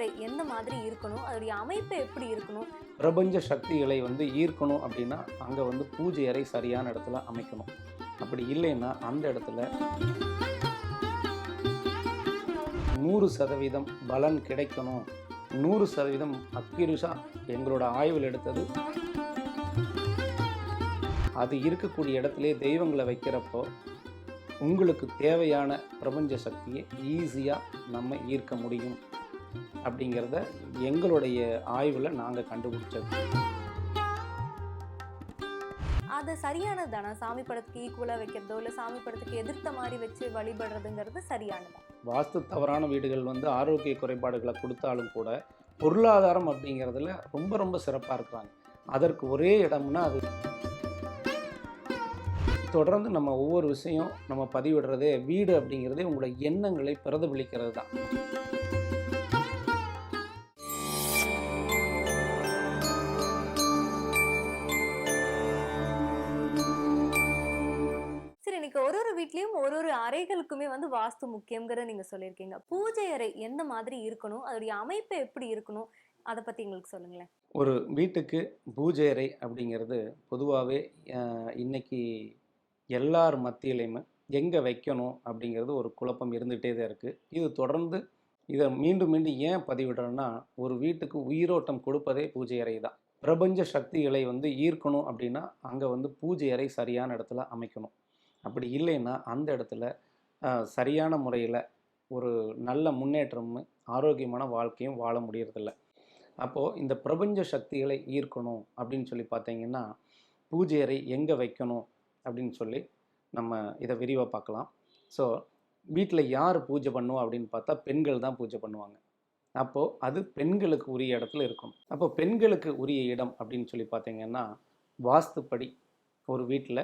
அறை எந்த மாதிரி இருக்கணும்? அதோடைய அமைப்பு எப்படி இருக்கணும்? பிரபஞ்ச சக்திகளை வந்து ஈர்க்கணும் அப்படின்னா அங்கே வந்து பூஜை அறை சரியான இடத்துல அமைக்கணும். அப்படி இல்லைன்னா அந்த இடத்துல நூறு சதவீதம் பலன் கிடைக்கணும். நூறு சதவீதம் அக்யூரிஸா எங்களோட ஆய்வில் எடுத்தது. அது இருக்கக்கூடிய இடத்துலே தெய்வங்களை வைக்கிறப்போ உங்களுக்கு தேவையான பிரபஞ்ச சக்தியை ஈஸியாக நம்ம ஈர்க்க முடியும். அப்படிங்கிறத எங்களுடைய ஆய்வில் நாங்கள் கண்டுபிடிச்சது. அது சரியானது தானே? சாமி படத்துக்கு ஈக்குவலா வைக்கிறதோ இல்ல சாமி படத்துக்கு எதிர்த்த மாதிரி வச்சு வழிபடுறதுங்கிறது சரியானதா வாஸ்து தவறான வீடுகள் வந்து ஆரோக்கிய குறைபாடுகளை கொடுத்தாலும் கூட பொருளாதாரம் அப்படிங்கிறதுல ரொம்ப ரொம்ப சிறப்பாக இருக்கிறாங்க. அதற்கு ஒரே இடம்னா அது. தொடர்ந்து நம்ம ஒவ்வொரு விஷயம் நம்ம பதிவிடுறதே வீடு அப்படிங்கிறதே உங்களோட எண்ணங்களை பிரதிபலிக்கிறது தான். ஒரு ஒரு ஒரு அறைகளுக்குமே வந்து வாஸ்து முக்கியங்கிறத நீங்க சொல்லியிருக்கீங்க. பூஜை அறை எந்த மாதிரி இருக்கணும்? அதோடைய அமைப்பு எப்படி இருக்கணும்? அதை பத்தி எங்களுக்கு சொல்லுங்களேன். ஒரு வீட்டுக்கு பூஜை அறை அப்படிங்கிறது பொதுவாகவே இன்னைக்கு எல்லார் மத்தியிலையுமே எங்கே வைக்கணும் அப்படிங்கிறது ஒரு குழப்பம் இருந்துகிட்டே தான் இருக்குது இது தொடர்ந்து இதை மீண்டும் மீண்டும் ஏன் பதிவிடுறேன்னா ஒரு வீட்டுக்கு உயிரோட்டம் கொடுப்பதே பூஜை அறை தான். பிரபஞ்ச சக்திகளை வந்து ஈர்க்கணும் அப்படின்னா அங்கே வந்து பூஜை அறை சரியான இடத்துல அமைக்கணும். அப்படி இல்லைன்னா அந்த இடத்துல சரியான முறையில் ஒரு நல்ல முன்னேற்றமும் ஆரோக்கியமான வாழ்க்கையும் வாழ முடியறதில்ல. அப்போது இந்த பிரபஞ்ச சக்திகளை ஈர்க்கணும் அப்படின்னு சொல்லி பார்த்தீங்கன்னா பூஜை அறை எங்கே வைக்கணும் அப்படின்னு சொல்லி நம்ம இதை விரிவாக பார்க்கலாம். ஸோ வீட்டில் யார் பூஜை பண்ணுவோம் அப்படின்னு பார்த்தா பெண்கள் தான் பூஜை பண்ணுவாங்க. அப்போது அது பெண்களுக்கு உரிய இடத்துல இருக்கும் அப்போ பெண்களுக்கு உரிய இடம் அப்படின்னு சொல்லி பார்த்தீங்கன்னா வாஸ்துப்படி ஒரு வீட்டில்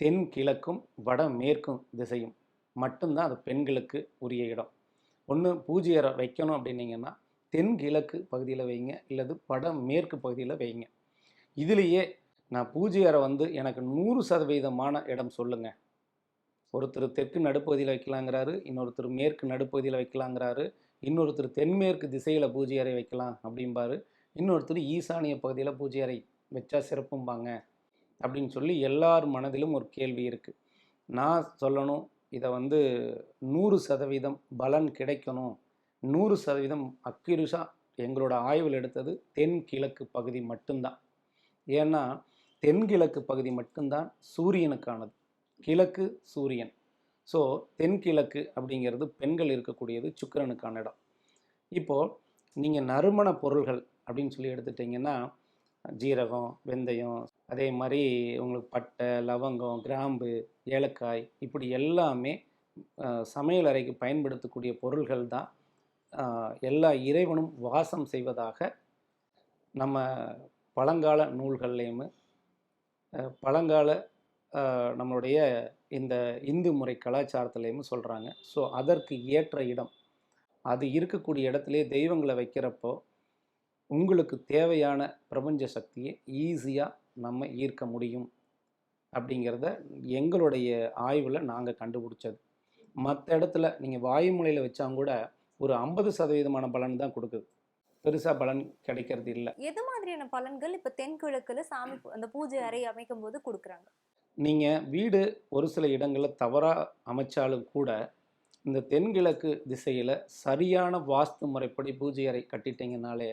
தென் கிழக்கும் வட மேற்கும் திசையும் மட்டும்தான் அது பெண்களுக்கு உரிய இடம். ஒன்று பூஜை அறை வைக்கணும் அப்படின்னீங்கன்னா தென் கிழக்கு பகுதியில் வைங்க இல்லது வட மேற்கு பகுதியில் வைங்க. இதுலேயே நான் பூஜை அறை வந்து எனக்கு நூறு சதவீதமான இடம் சொல்லுங்கள் ஒருத்தர் தெற்கு நடுப்பகுதியில் வைக்கலாங்கிறாரு இன்னொருத்தர் மேற்கு நடுப்பகுதியில் வைக்கலாங்கிறாரு இன்னொருத்தர் தென்மேற்கு திசையில் பூஜை அறை வைக்கலாம் அப்படிம்பாரு இன்னொருத்தர் ஈசானிய பகுதியில் பூஜை அறை வச்சா சிறப்பும்பாங்க. அப்படின்னு சொல்லி எல்லார் மனதிலும் ஒரு கேள்வி இருக்குது நான் சொல்லணும் இதை வந்து நூறு சதவீதம் பலன் கிடைக்கணும். நூறு சதவீதம் அக்யூரிஸாக எங்களோட ஆய்வில் எடுத்தது தென் கிழக்கு பகுதி மட்டும்தான். ஏன்னா தென்கிழக்கு பகுதி மட்டும்தான் சூரியனுக்கானது. கிழக்கு சூரியன். ஸோ தென்கிழக்கு அப்படிங்கிறது பெண்கள் இருக்கக்கூடியது சுக்கரனுக்கான இடம். இப்போது நீங்கள் நறுமண பொருள்கள் அப்படின்னு சொல்லி எடுத்துட்டிங்கன்னா ஜீரகம் வெந்தயம் அதே மாதிரி உங்களுக்கு பட்டை லவங்கம் கிராம்பு ஏலக்காய் இப்படி எல்லாமே சமையல் அறைக்கு பயன்படுத்தக்கூடிய பொருள்கள் தான். எல்லா இறைவனும் வாசம் செய்வதாக நம்ம பழங்கால நூல்கள்லேயும் பழங்கால நம்மளுடைய இந்த இந்து முறை கலாச்சாரத்துலேயும் சொல்கிறாங்க ஸோ அதற்கு ஏற்ற இடம். அது இருக்கக்கூடிய இடத்துலே தெய்வங்களை வைக்கிறப்போ உங்களுக்கு தேவையான பிரபஞ்ச சக்தியை ஈஸியாக நம்ம ஈர்க்க முடியும் அப்படிங்கிறத எங்களுடைய ஆய்வில் நாங்கள் கண்டுபிடிச்சது. மற்ற இடத்துல நீங்கள் வாயுமூலையில் வச்சாங்க கூட ஒரு ஐம்பது சதவீதமான பலன் தான் கொடுக்குது. பெருசாக பலன் கிடைக்கிறது இல்லை. எது மாதிரியான பலன்கள் இப்ப தென்கிழக்குல சாமி அந்த பூஜை அறை அமைக்கும் போது கொடுக்குறாங்க? நீங்கள் வீடு ஒரு சில இடங்களில் தவறாக அமைச்சாலும் கூட இந்த தென்கிழக்கு திசையில் சரியான வாஸ்து முறைப்படி பூஜை அறை கட்டிட்டீங்கனாலே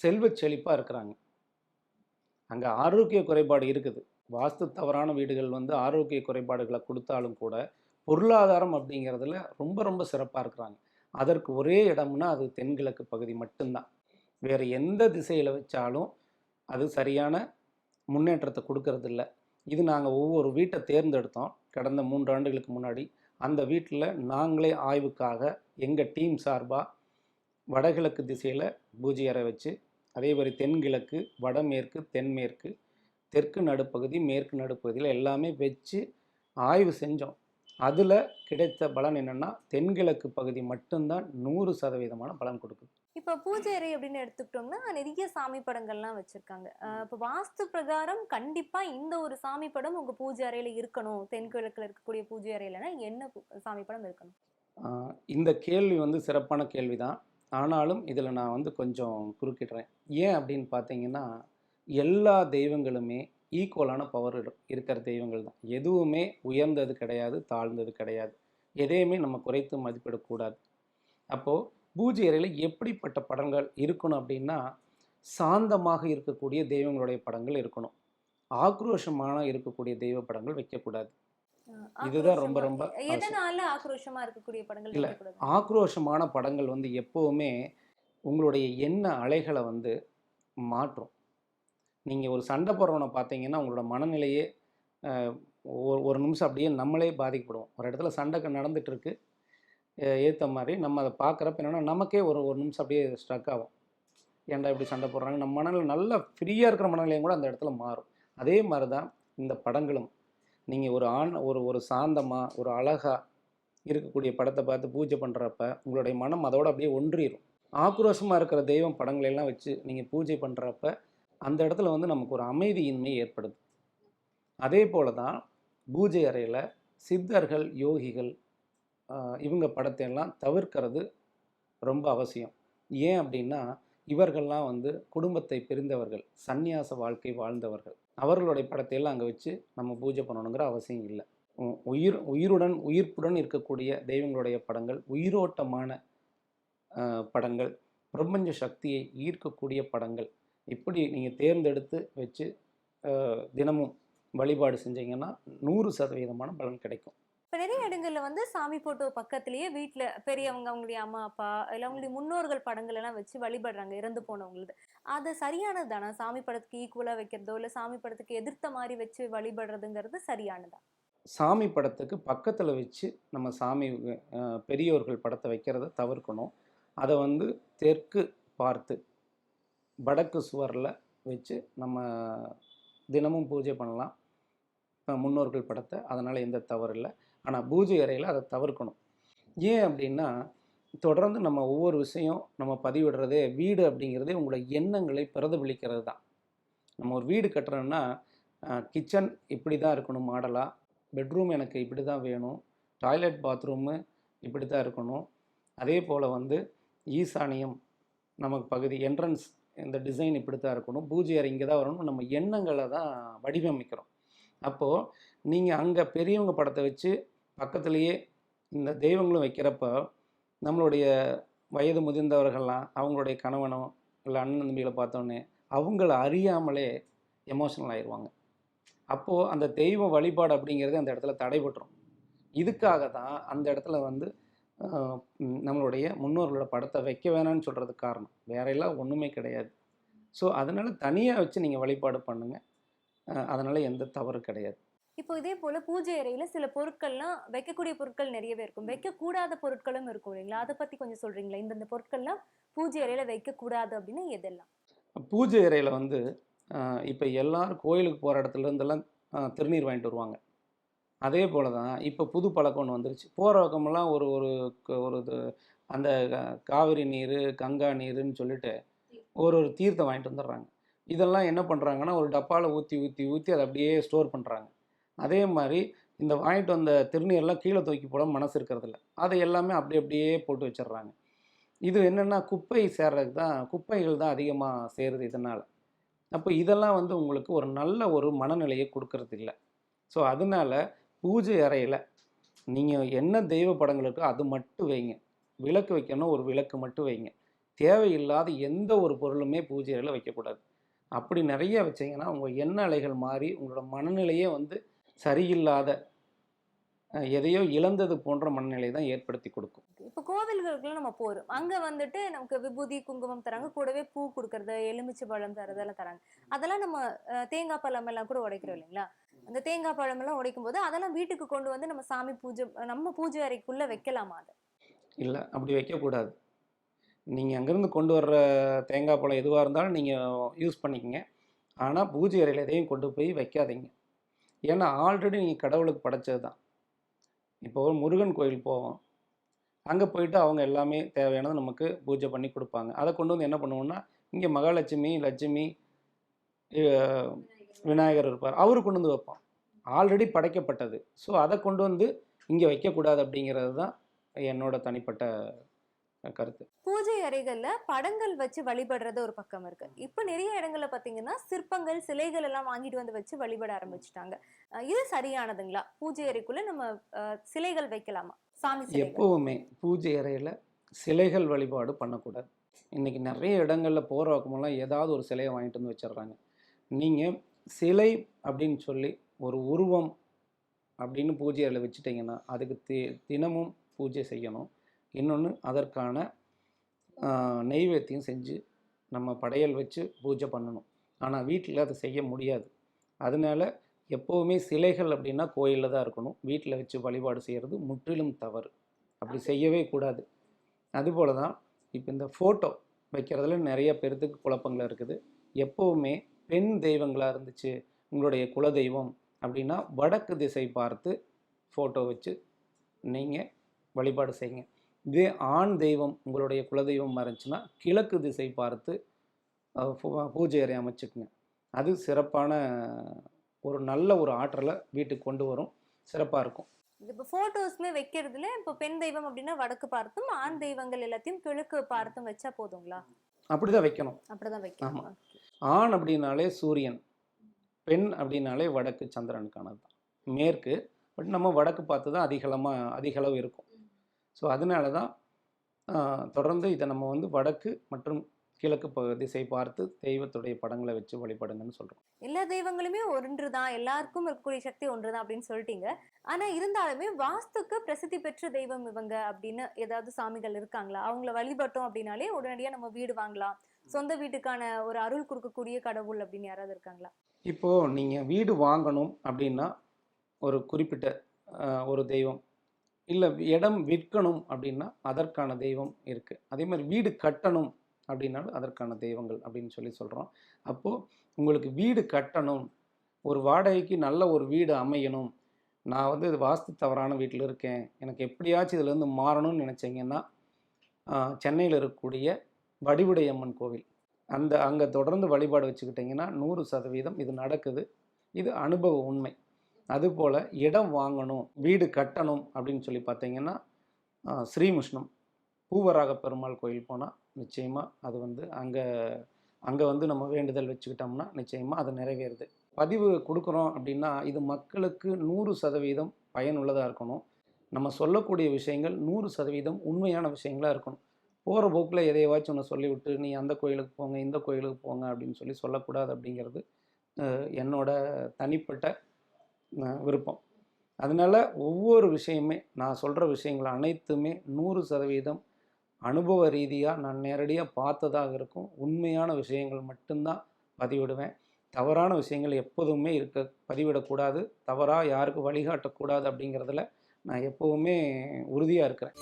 செல்வச் செழிப்பாக இருக்கிறாங்க. அங்கே ஆரோக்கிய குறைபாடு இருக்குது. வாஸ்து தவறான வீடுகள் வந்து ஆரோக்கிய குறைபாடுகளை கொடுத்தாலும் கூட பொருளாதாரம் அப்படிங்கிறதுல ரொம்ப ரொம்ப சிறப்பாக இருக்கிறாங்க. அதற்கு ஒரே இடம்னா அது தென்கிழக்கு பகுதி மட்டும்தான். வேறு எந்த திசையில் வச்சாலும் அது சரியான முன்னேற்றத்தை கொடுக்கறதில்ல. இது நாங்கள் ஒவ்வொரு வீட்டை தேர்ந்தெடுத்தோம். கடந்த மூன்று ஆண்டுகளுக்கு முன்னாடி. அந்த வீட்டில் நாங்களே ஆய்வுக்காக எங்கள் டீம் சார்பாக வடகிழக்கு திசையில் பூஜை அறை வச்சு அதே மாதிரி தென்கிழக்கு வடமேற்கு தென்மேற்கு தெற்கு நடுப்பகுதி மேற்கு நடுப்பகுதியில் எல்லாமே வச்சு ஆய்வு செஞ்சோம். அதில் கிடைத்த பலன் என்னென்னா தென்கிழக்கு பகுதி மட்டும்தான் நூறு சதவீதமான பலன் கொடுக்குது. இப்ப பூஜை அறை அப்படின்னு எடுத்துக்கிட்டோம்னா நிறைய சாமி படங்கள்லாம் வச்சிருக்காங்க. இப்ப வாஸ்து பிரகாரம் கண்டிப்பா இந்த ஒரு சாமி படம் உங்க பூஜை அறையில இருக்கணும். தென்கிழக்குல இருக்கக்கூடிய பூஜை அறையிலனா என்ன சாமி படம் இருக்கணும்? இந்த கேள்வி வந்து சிறப்பான கேள்வி தான் ஆனாலும் இதில் நான் வந்து கொஞ்சம் குறுக்கிடுறேன். ஏன் அப்படின்னு பார்த்தீங்கன்னா எல்லா தெய்வங்களுமே ஈக்குவலான பவர் இருக்கிற தெய்வங்கள் தான். எதுவுமே உயர்ந்தது கிடையாது தாழ்ந்தது கிடையாது. எதையுமே நம்ம குறைத்து மதிப்பிடக்கூடாது அப்போது பூஜை அறையில் எப்படிப்பட்ட படங்கள் இருக்கணும் அப்படின்னா சாந்தமாக இருக்கக்கூடிய தெய்வங்களுடைய படங்கள் இருக்கணும். ஆக்ரோஷமான இருக்கக்கூடிய தெய்வ படங்கள் வைக்கக்கூடாது இதுதான் ரொம்ப ரொம்ப எதனால ஆக்ரோஷமா இருக்கக்கூடிய படங்கள் இல்ல. ஆக்ரோஷமான படங்கள் வந்து எப்போவுமே உங்களுடைய எண்ண அலைகளை வந்து மாற்றும். நீங்கள் ஒரு சண்டை போடுறவனை பார்த்தீங்கன்னா உங்களோட மனநிலையே ஒரு ஒரு நிமிஷம் அப்படியே நம்மளே பாதிக்கப்படுவோம். ஒரு இடத்துல சண்டை நடந்துட்டு இருக்கு ஏற்ற மாதிரி நம்ம அதை பார்க்குறப்ப என்னென்னா நமக்கே ஒரு ஒரு நிமிஷம் அப்படியே ஸ்ட்ரக் ஆகும். ஏன்டா இப்படி சண்டை போடுறாங்க? நம்ம மனநிலை நல்லா ஃப்ரீயாக இருக்கிற மனநிலையும் கூட அந்த இடத்துல மாறும். அதே மாதிரி தான் இந்த படங்களும். நீங்கள் ஒரு ஆண் ஒரு ஒரு சாந்தமாக ஒரு அழகாக இருக்கக்கூடிய படத்தை பார்த்து பூஜை பண்ணுறப்ப உங்களுடைய மனம் அதோடு அப்படியே ஒன்றிடும் ஆக்ரோஷமாக இருக்கிற தெய்வம் படங்களெல்லாம் வச்சு நீங்கள் பூஜை பண்ணுறப்ப அந்த இடத்துல வந்து நமக்கு ஒரு அமைதியின்மை ஏற்படுது அதே போல தான் பூஜை அறையில் சித்தர்கள் யோகிகள் இவங்க படத்தை எல்லாம் தவிர்க்கிறது ரொம்ப அவசியம். ஏன் அப்படின்னா இவர்கள்லாம் வந்து குடும்பத்தை பிரிந்தவர்கள் சந்நியாச வாழ்க்கை வாழ்ந்தவர்கள். அவர்களுடைய படத்தையெல்லாம் அங்கே வச்சு நம்ம பூஜை பண்ணணுங்கிற அவசியம் இல்லை. உயிர் உயிருடன் உயிர்ப்புடன் இருக்கக்கூடிய தெய்வங்களுடைய படங்கள் உயிரோட்டமான படங்கள் பிரபஞ்ச சக்தியை ஈர்க்கக்கூடிய படங்கள். இப்படி நீங்கள் தேர்ந்தெடுத்து வச்சு தினமும் வழிபாடு செஞ்சீங்கன்னா நூறு சதவீதமான பலன் கிடைக்கும். இப்ப நிறைய இடங்கள்ல வந்து சாமி போட்டோ பக்கத்திலேயே வீட்ல பெரியவங்க அவங்களுடைய அம்மா அப்பா இல்ல அவங்களுடைய முன்னோர்கள் படங்கள் எல்லாம் வச்சு வழிபடுறாங்க இறந்து போனவங்களது. அது சரியானது தானா? சாமி படத்துக்கு ஈக்குவலா வைக்கிறதோ இல்ல சாமி படத்துக்கு எதிர்த்த மாதிரி வச்சு வழிபடுறதுங்கிறது சரியானதா? சாமி படத்துக்கு பக்கத்தில் வச்சு நம்ம சாமி பெரியோர்கள் படத்தை வைக்கிறத தவிர்க்கணும். அதை வந்து தெற்கு பார்த்து வடக்கு சுவரில் வச்சு நம்ம தினமும் பூஜை பண்ணலாம். முன்னோர்கள் படத்தை அதனால் எந்த தவறு இல்லை. ஆனால் பூஜை அறையில் அதை தவிர்க்கணும். ஏன் அப்படின்னா தொடர்ந்து நம்ம ஒவ்வொரு விஷயம் நம்ம பதிவிடுறதே வீடு அப்படிங்கிறதே உங்களோட எண்ணங்களை பிரதிபலிக்கிறது தான். நம்ம ஒரு வீடு கட்டுறோன்னா கிச்சன் இப்படி தான் இருக்கணும் மாடலாக பெட்ரூம் எனக்கு இப்படி தான் வேணும். டாய்லெட் பாத்ரூமு இப்படி தான் இருக்கணும். அதே போல் வந்து ஈசானியம் நமக்கு பகுதி என்ட்ரன்ஸ் இந்த டிசைன் இப்படி தான் இருக்கணும். பூஜை அறை இங்கே தான் வரணும் நம்ம எண்ணங்களை தான் வடிவமைக்கிறோம். அப்போது நீங்கள் அங்கே பெரியவங்க படத்தை வச்சு பக்கத்துலேயே இந்த தெய்வங்களும் வைக்கிறப்போ நம்மளுடைய வயது முதிர்ந்தவர்கள்லாம் அவங்களுடைய கணவனோ இல்லை அண்ணன் தம்பிகளை பார்த்தோன்னே அவங்கள அறியாமலே எமோஷனல் ஆயிடுவாங்க அப்போது அந்த தெய்வ வழிபாடு அப்படிங்கிறது அந்த இடத்துல தடைபட்டுரும். இதுக்காக தான் அந்த இடத்துல வந்து நம்மளுடைய முன்னோர்களோட படத்தை வைக்க வேணாம்னு சொல்கிறதுக்கு காரணம். வேற எல்லாம் ஒன்றுமே கிடையாது. ஸோ அதனால் தனியாக வச்சு நீங்கள் வழிபாடு பண்ணுங்கள் அதனால் எந்த தவறு கிடையாது. இப்போ இதே போல பூஜை அறையில சில பொருட்கள்லாம் வைக்கக்கூடிய பொருட்கள் நிறையவே இருக்கும். வைக்கக்கூடாத பொருட்களும் இருக்கும் இல்லைங்களா? அதை பத்தி கொஞ்சம் சொல்றீங்களா? இந்தந்த பொருட்கள்லாம் பூஜை அறையில வைக்கக்கூடாது அப்படின்னு எதெல்லாம்? பூஜை அறையில் வந்து இப்போ எல்லாரும் கோயிலுக்கு போகிற இடத்துல இருந்தெல்லாம் திருநீர் வாங்கிட்டு வருவாங்க. அதே போல் தான் இப்போ புது பழக்கம் ஒன்று வந்துருச்சு. போகிற பக்கமெல்லாம் ஒரு ஒரு ஒரு இது அந்த காவிரி நீர் கங்கா நீருன்னு சொல்லிட்டு ஒரு ஒரு தீர்த்தம் வாங்கிட்டு வந்துடுறாங்க. இதெல்லாம் என்ன பண்ணுறாங்கன்னா ஒரு டப்பாவில் ஊற்றி ஊற்றி ஊற்றி அதை அப்படியே ஸ்டோர் பண்ணுறாங்க அதே மாதிரி இந்த வாங்கிட்டு வந்த திருநீர்லாம் கீழே தூக்கி போட மனசு இருக்கிறதில்ல. அதை எல்லாமே அப்படி அப்படியே போட்டு வச்சிடுறாங்க. இது என்னென்னா குப்பை சேர்றதுக்கு தான் குப்பைகள் தான் அதிகமாக சேருது இதனால். அப்போ இதெல்லாம் வந்து உங்களுக்கு ஒரு நல்ல ஒரு மனநிலையை கொடுக்கறது இல்லை ஸோ அதனால பூஜை அறையில் நீங்கள் என்ன தெய்வ படங்கள் இருக்கோ அது மட்டும் வைங்க. விளக்கு வைக்கணும் ஒரு விளக்கு மட்டும் வைங்க. தேவையில்லாத எந்த ஒரு பொருளுமே பூஜை அறையில் வைக்கக்கூடாது. அப்படி நிறைய வச்சீங்கன்னா உங்கள் எண்ண அலைகள் மாறி உங்களோட மனநிலையே வந்து சரியில்லாத எதையோ இழந்தது போன்ற மனநிலை தான் ஏற்படுத்தி கொடுக்கும். இப்போ கோவில்களுக்குலாம் நம்ம போறோம். அங்க வந்துட்டு நமக்கு விபூதி குங்குமம் தராங்க. கூடவே பூ கொடுக்கறது எலுமிச்சை பழம் தரதெல்லாம் தராங்க. அதெல்லாம் நம்ம தேங்காய் பழம் எல்லாம் கூட உடைக்கிறோம் இல்லைங்களா? அந்த தேங்காய் பழம் எல்லாம் உடைக்கும் போது அதெல்லாம் வீட்டுக்கு கொண்டு வந்து நம்ம சாமி பூஜை நம்ம பூஜை அறைக்குள்ள வைக்கலாமா அது? இல்லை அப்படி வைக்கக்கூடாது. நீங்கள் அங்கேருந்து கொண்டு வர்ற தேங்காய் பழம் எதுவாக இருந்தாலும் நீங்கள் யூஸ் பண்ணிக்கங்க. ஆனால் பூஜை அறையில் எதையும் கொண்டு போய் வைக்காதீங்க. ஏன்னா ஆல்ரெடி நீங்கள் கடவுளுக்கு படைச்சது தான் இப்போ ஒரு முருகன் கோயில் போவோம். அங்கே போயிட்டு அவங்க எல்லாமே தேவையானது நமக்கு பூஜை பண்ணி கொடுப்பாங்க. அதை கொண்டு வந்து என்ன பண்ணுவோம்னா இங்கே மகாலட்சுமி லட்சுமி விநாயகர் இருப்பார். அவரு கொண்டு வந்து வைப்போம் ஆல்ரெடி படைக்கப்பட்டது. ஸோ அதை கொண்டு வந்து இங்கே வைக்கக்கூடாது அப்படிங்கிறது தான் என்னோட தனிப்பட்ட கருத்து. பூஜை அறைகள்ல படங்கள் வச்சு வழிபடுறது ஒரு பக்கம் இருக்கு. இப்ப நிறைய இடங்கள்ல பாத்தீங்கன்னா சிற்பங்கள் சிலைகள் எல்லாம் வாங்கிட்டு வந்து வச்சு வழிபட ஆரம்பிச்சுட்டாங்க. இது சரியானதுங்களா? பூஜை அறைக்குள்ள நம்ம சிலைகள் வைக்கலாமா? சாமி எப்போவுமே பூஜை அறையில் சிலைகள் வழிபாடு பண்ணக்கூடாது. இன்றைக்கி நிறைய இடங்களில் போகிற பக்கமெல்லாம் ஏதாவது ஒரு சிலையை வாங்கிட்டு வந்து வச்சிடுறாங்க. நீங்கள் சிலை அப்படின்னு சொல்லி ஒரு உருவம் அப்படின்னு பூஜை அறையில் வச்சுட்டிங்கன்னா அதுக்கு தி தினமும் பூஜை செய்யணும். இன்னொன்று அதற்கான நெய்வேத்தியம் செஞ்சு நம்ம படையல் வச்சு பூஜை பண்ணணும். ஆனால் வீட்டில் அதை செய்ய முடியாது. அதனால எப்போவுமே சிலைகள் அப்படின்னா கோயிலில் தான் இருக்கணும். வீட்டில் வச்சு வழிபாடு செய்கிறது முற்றிலும் தவறு. அப்படி செய்யவே கூடாது. அதுபோல தான் இப்போ இந்த ஃபோட்டோ வைக்கிறதுல நிறைய பேர்த்துக்கு குழப்பங்கள் இருக்குது. எப்போவுமே பெண் தெய்வங்களாக இருந்துச்சு உங்களுடைய குலதெய்வம் அப்படின்னா வடக்கு திசை பார்த்து ஃபோட்டோ வச்சு நீங்கள் வழிபாடு செய்யுங்க. இதே ஆண் தெய்வம் உங்களுடைய குலதெய்வம் இருந்துச்சுன்னா கிழக்கு திசை பார்த்து பூஜை அறை அமைச்சுக்குங்க. அது சிறப்பான ஒரு நல்ல ஒரு ஆற்றலை வீட்டுக்கு கொண்டு வரும். சிறப்பாக இருக்கும். இப்ப போட்டோஸ்மே வைக்கிறதுல இப்ப பெண் தெய்வம் அப்படின்னா வடக்கு பார்த்தும் ஆண் தெய்வங்கள் எல்லாத்தையும் கிழக்கு பார்த்தும் வச்சா போதுங்களா? அப்படி தான் வைக்கணும். அப்படிதான் வைக்கணும். ஆண் அப்படின்னாலே சூரியன் பெண் அப்படின்னாலே வடக்கு சந்திரனுக்கானது தான் மேற்கு பட் நம்ம வடக்கு பார்த்து தான் அதிகளமாக அதிகளவு இருக்கும். ஸோ அதனால தான் தொடர்ந்து இதை நம்ம வந்து வடக்கு மற்றும் கிழக்கு திசை பார்த்து தெய்வத்துடைய படங்களை வச்சு வழிபடுங்கன்னு சொல்கிறோம் எல்லா தெய்வங்களுமே ஒன்றுதான் எல்லாருக்கும் இருக்கக்கூடிய சக்தி ஒன்றுதான் அப்படின்னு சொல்லிட்டீங்க. ஆனா இருந்தாலுமே வாஸ்துக்கு பிரசித்தி பெற்ற தெய்வம் இவங்க அப்படின்னு ஏதாவது சாமிகள் இருக்காங்களா? அவங்கள வழிபட்டோம் அப்படின்னாலே உடனடியா நம்ம வீடு வாங்கலாம். சொந்த வீட்டுக்கான ஒரு அருள் கொடுக்கக்கூடிய கடவுள் அப்படின்னு யாராவது இருக்காங்களா? இப்போது நீங்கள் வீடு வாங்கணும் அப்படின்னா ஒரு குறிப்பிட்ட ஒரு தெய்வம் இல்லை இடம் விற்கணும் அப்படின்னா அதற்கான தெய்வம் இருக்குது அதே மாதிரி வீடு கட்டணும் அப்படின்னாலும் அதற்கான தெய்வங்கள் அப்படின்னு சொல்லி சொல்கிறோம் அப்போது உங்களுக்கு வீடு கட்டணும் ஒரு வாடகைக்கு நல்ல ஒரு வீடு அமையணும். நான் வந்து இது வாஸ்து தவறான வீட்டில் இருக்கேன். எனக்கு எப்படியாச்சும் இதுலேருந்து மாறணும்னு நினச்சிங்கன்னா சென்னையில் இருக்கக்கூடிய வடிவுடையம்மன் கோவில். அந்த அங்கே தொடர்ந்து வழிபாடு வச்சுக்கிட்டிங்கன்னா நூறு சதவீதம் இது நடக்குது. இது அனுபவ உண்மை. அதுபோல் இடம் வாங்கணும் வீடு கட்டணும் அப்படின்னு சொல்லி பார்த்தீங்கன்னா ஸ்ரீமுஷ்ணம் பூவராக பெருமாள் கோயில் போனால் நிச்சயமாக அது வந்து அங்கே அங்கே வந்து நம்ம வேண்டுதல் வச்சுக்கிட்டோம்னா நிச்சயமாக அது நிறைவேறுது. பதிவு கொடுக்குறோம் அப்படின்னா இது மக்களுக்கு நூறு சதவீதம் பயனுள்ளதாக இருக்கணும். நம்ம சொல்லக்கூடிய விஷயங்கள் நூறு சதவீதம் உண்மையான விஷயங்களாக இருக்கணும். போகிற போக்கில் எதையாச்சும் ஒன்று சொல்லிவிட்டு நீ அந்த கோயிலுக்கு போங்க இந்த கோயிலுக்கு போங்க அப்படின்னு சொல்லி சொல்லக்கூடாது அப்படிங்கிறது என்னோட தனிப்பட்ட விருப்பம். அதனால் ஒவ்வொரு விஷயமே நான் சொல்கிற விஷயங்கள் அனைத்துமே நூறு சதவீதம் அனுபவ ரீதியாக நான் நேரடியாக பார்த்ததாக இருக்கும். உண்மையான விஷயங்கள் மட்டும்தான் பதிவிடுவேன். தவறான விஷயங்கள் எப்போதுமே இருக்க பதிவிடக்கூடாது. தவறாக யாருக்கும் வழிகாட்டக்கூடாது அப்படிங்கிறதுல நான் எப்போவுமே உறுதியாக இருக்கிறேன்.